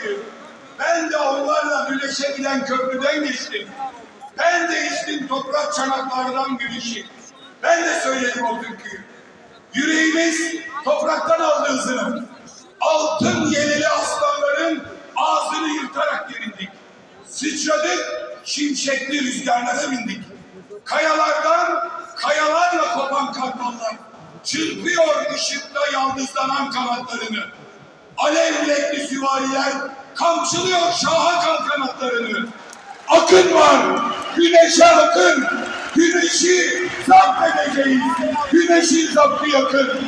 köprüyü. Ben de onlarla güneşe giden köprüden geçtim. Ben de içtim toprak çanaklardan gülüşü. Ben de söyledim o türküyü. Yüreğimiz topraktan aldı hızını. Altın yeleli aslanların ağzını yırtarak gerindik. Sıçradık, şimşekli rüzgarlara bindik. Kayalardan, kayalarla kopan kartallar çırpıyor ışıkta yaldızlanan kanatlarını. Alev renkli süvariler kamçılıyor şaha kalkan atlarını. Akın var, güneşe akın, güneşi zapt edeceğiz, güneşin zaptı yakın.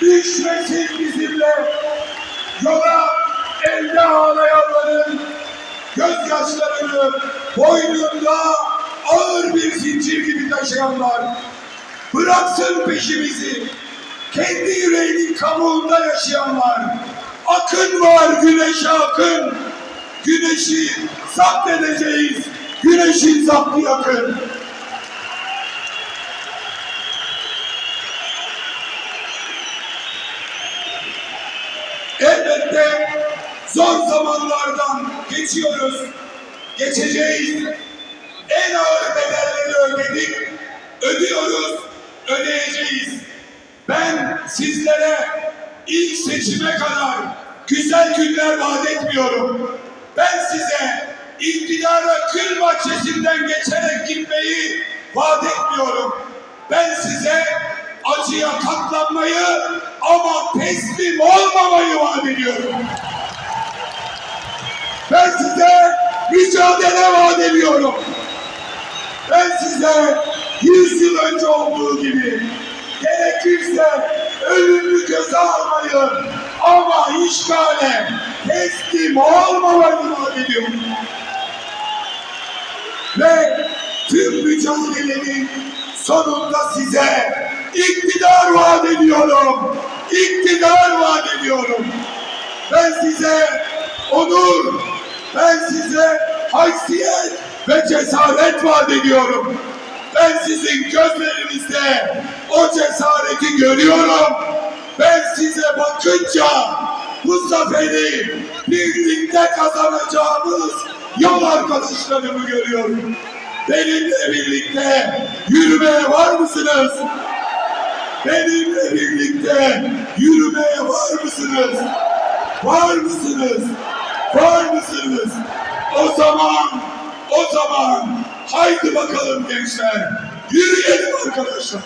Düşmesin bizimle, yola elde ağlayanların gözyaşlarını boynunda ağır bir zincir gibi taşıyanlar bıraksın peşimizi kendi yüreğinin kabuğunda yaşayanlar akın var güneşe akın. Güneşi zapt edeceğiz. Güneşin zaptı yakın. Elbette zor zamanlardan geçiyoruz. Geçeceğiz. En ağır bedelleri ödedik. Ödüyoruz ödeyeceğiz ben sizlere ilk seçime kadar güzel günler vaat etmiyorum. Ben size iktidara kül bahçesinden geçerek gitmeyi vaat etmiyorum. Ben size acıya katlanmayı ama teslim olmamayı vaat ediyorum. Ben size mücadele vaat ediyorum. Ben size yüz yıl önce olduğu gibi gerekirse ölümü göze almayı ama işgale teslim olmamayı vaat ediyorum. Ve tüm mücadelenin sonunda size iktidar vaat ediyorum. İktidar vaat ediyorum. Ben size onur, ben size haysiyet ve cesaret vaat ediyorum. Ben sizin gözlerinizde o cesareti görüyorum. Ben size bakınca bu zaferi birlikte kazanacağımız yol arkadaşlarımı görüyorum. Benimle birlikte yürümeye var mısınız? Benimle birlikte yürümeye var mısınız? Var mısınız? Var mısınız? O zaman, o zaman haydi bakalım gençler. Yürüyelim arkadaşlar.